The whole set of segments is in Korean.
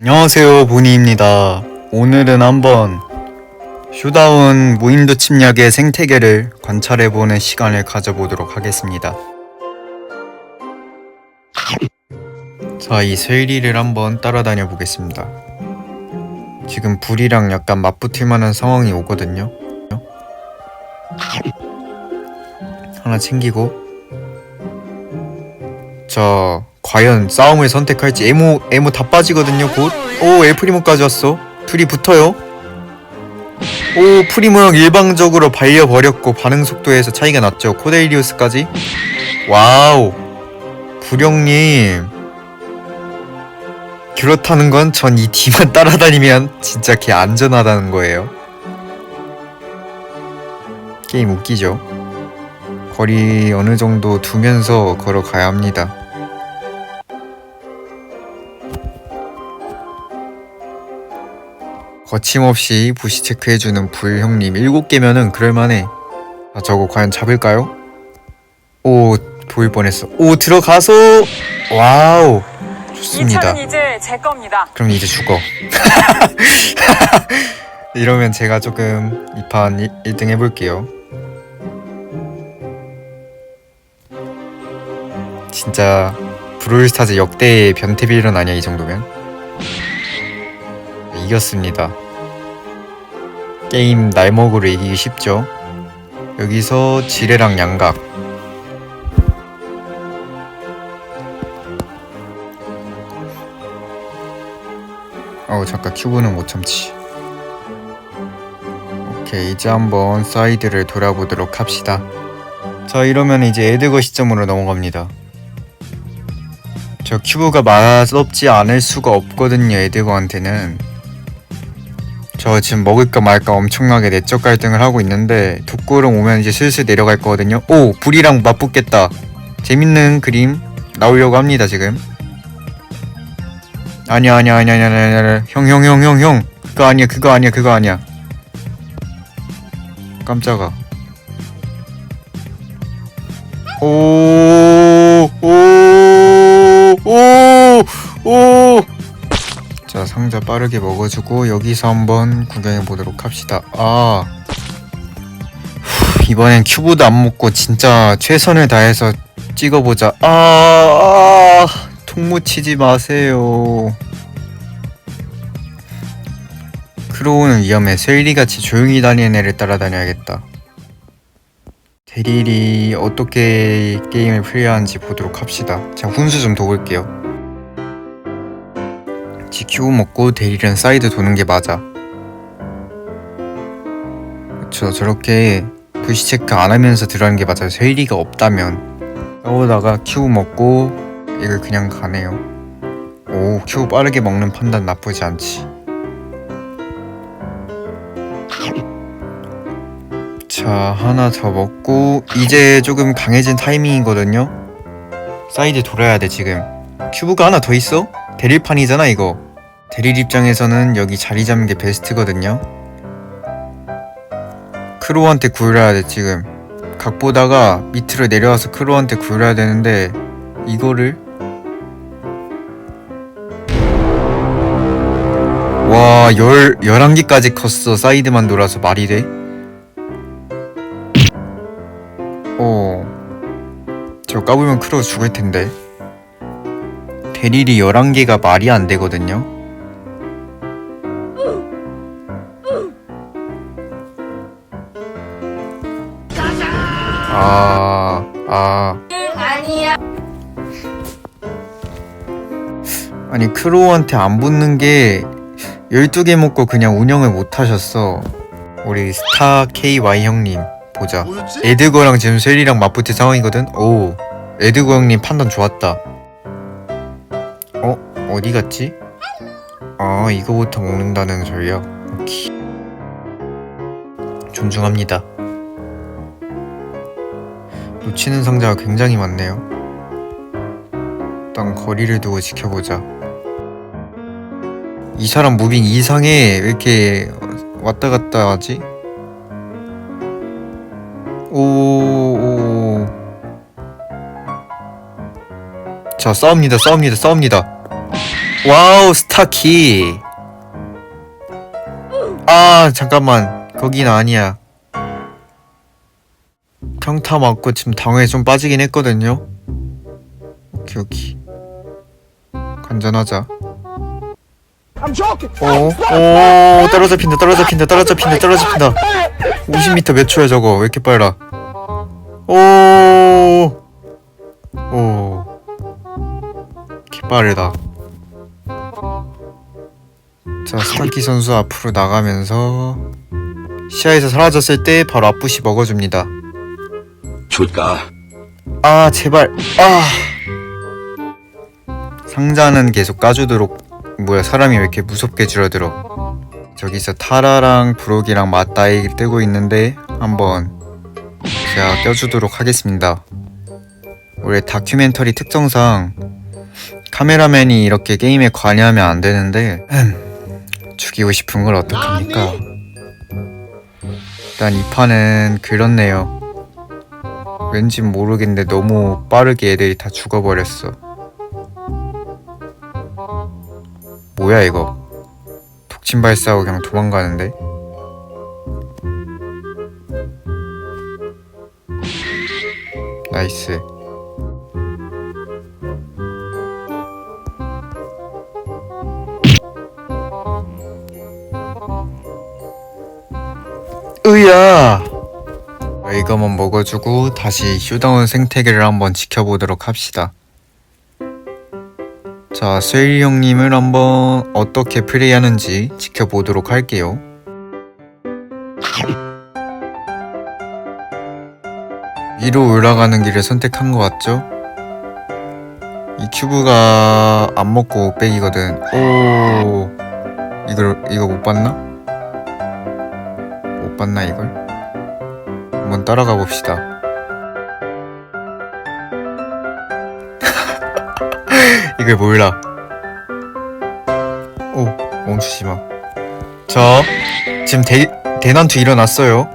안녕하세요 보니입니다. 오늘은 한번 쇼다운 무인도 침략의 생태계를 관찰해보는 시간을 가져보도록 하겠습니다. 자이 셀리를 한번 따라다녀 보겠습니다. 지금 불이랑 약간 맞붙을 만한 상황이 오거든요. 하나 챙기고. 자 과연 싸움을 선택할지 에모 에모 다 빠지거든요 곧. 오 엘프리모까지 왔어. 둘이 붙어요. 오 프리모 형 일방적으로 발려 버렸고 반응 속도에서 차이가 났죠. 코데이리우스까지. 와우. 부령님. 그렇다는 건 전 이 뒤만 따라다니면 진짜 개 안전하다는 거예요. 게임 웃기죠. 거리 어느 정도 두면서 걸어가야 합니다. 거침없이 부시 체크해주는 불 형님 7개면은 그럴만해. 아, 저거 과연 잡을까요? 오, 보일 뻔했어. 오, 들어가서! 와우! 이 좋습니다. 차는 이제 제 겁니다. 그럼 이제 죽어. 이러면 제가 조금 이 판 1등 해볼게요. 진짜 브롤스타즈 역대의 변태빌런 아니야 이 정도면? 이겼습니다. 게임 날먹으로 이기기 쉽죠? 여기서 지뢰랑 양각. 어우 잠깐 큐브는 못 참지. 오케이 이제 한번 사이드를 돌아보도록 합시다. 자 이러면 이제 에드거 시점으로 넘어갑니다. 저 큐브가 맛없지 않을 수가 없거든요 에드거한테는 저 지금 먹을까 말까 엄청나게 내적 갈등을 하고 있는데 독구름 오면 이제 슬슬 내려갈 거거든요. 오 불이랑 맞붙겠다. 재밌는 그림 나오려고 합니다 지금. 아니야 아니야 아니야 아니야 아니야 아니야. 형형 형 형 형. 그거 아니야 그거 아니야 그거 아니야. 깜짝아. 오오오오 자 상자 빠르게 먹어주고 여기서 한번 구경해 보도록 합시다. 아 후, 이번엔 큐브도 안 먹고 진짜 최선을 다해서 찍어보자. 아, 아 통무 치지 마세요. 크로우는 위험해. 셀리같이 조용히 다니는 애를 따라다녀야겠다. 대리리 어떻게 게임을 플레이하는지 보도록 합시다. 자 훈수 좀 도울게요 지키고 먹고 대리는 사이드 도는 게 맞아. 그쵸 저렇게 부시 체크 안 하면서 들어가는 게 맞아요. 셀리가 없다면. 싸우다가 큐브 먹고 이걸 그냥 가네요. 오 큐브 빠르게 먹는 판단 나쁘지 않지. 자 하나 더 먹고 이제 조금 강해진 타이밍이거든요. 사이드 돌아야 돼 지금. 큐브가 하나 더 있어? 대릴판이잖아 이거 대릴 입장에서는 여기 자리 잡는 게 베스트거든요 크로우한테 구해야 돼 지금 각 보다가 밑으로 내려와서 크로우한테 구해야 되는데 이거를 와, 열, 11개까지 컸어. 사이드만 돌아서 말이 돼? 어. 저 까불면 크로우 죽을 텐데. 대릴이 11개가 말이 안 되거든요? 아, 아. 아니, 크로우한테 안 붙는 게 12개 먹고 그냥 운영을 못 하셨어. 우리 스타 KY 형님 보자. 뭐였지? 에드거랑 지금 셀리랑 맞붙을 상황이거든. 오, 에드거 형님 판단 좋았다. 어, 어디 갔지? 아, 이거부터 먹는다는 전략. 오케이. 존중합니다. 놓치는 상자가 굉장히 많네요. 일단 거리를 두고 지켜보자. 이 사람 무빙 이상해. 왜 이렇게 왔다 갔다 하지? 오, 오. 자, 싸웁니다, 싸웁니다, 싸웁니다. 와우 스타키 아 잠깐만 거긴 아니야 평타 맞고 지금 당에 좀 빠지긴 했거든요 오케이 오케이 간전하자 I'm joking. 오, 오, 떨어져 핀다, 떨어져 핀다, 떨어져 핀다, 떨어져 핀다. 50m 몇 초야 저거? 왜 이렇게 빨라? 오, 오, 개 빠르다. 자, 스타키 선수 앞으로 나가면서 시야에서 사라졌을 때 바로 앞부시 먹어줍니다. 줄까? 아, 제발, 아. 상자는 계속 까주도록. 뭐야 사람이 왜 이렇게 무섭게 줄어들어? 저기서 타라랑 브록이랑 맞다이 뜨고 있는데 한번 제가 껴주도록 하겠습니다. 원래 다큐멘터리 특성상 카메라맨이 이렇게 게임에 관여하면 안 되는데 음, 죽이고 싶은 걸 어떡합니까? 일단 이 판은 그렇네요 왠지 모르겠는데 너무 빠르게 애들이 다 죽어버렸어. 뭐야 이거? 독침 발사하고 그냥 도망가는데? 나이스. 으야! 자, 이거만 먹어주고 다시 쇼다운 생태계를 한번 지켜보도록 합시다 자, 세일 형님을 한번 어떻게 플레이하는지 지켜보도록 할게요. 위로 올라가는 길을 선택한 것 같죠? 이 큐브가 안 먹고 500이거든. 오, 이걸, 이거 못 봤나? 못 봤나, 이걸? 한번 따라가 봅시다. 이걸 몰라. 오, 멈추지 마. 자, 지금 대, 대난투 일어났어요.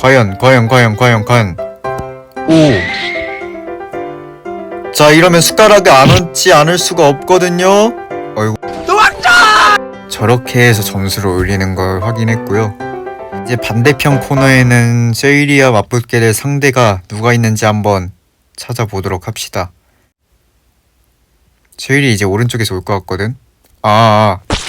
과연, 과연, 과연, 과연, 과연. 오. 자, 이러면 숟가락을 안 얹지 않을 수가 없거든요. 어이구. 저렇게 해서 점수를 올리는 걸 확인했고요. 이제 반대편 코너에는 세일이와 맞붙게 될 상대가 누가 있는지 한번 찾아보도록 합시다. 제일이 이제 오른쪽에서 올 것 같거든. 아, 아.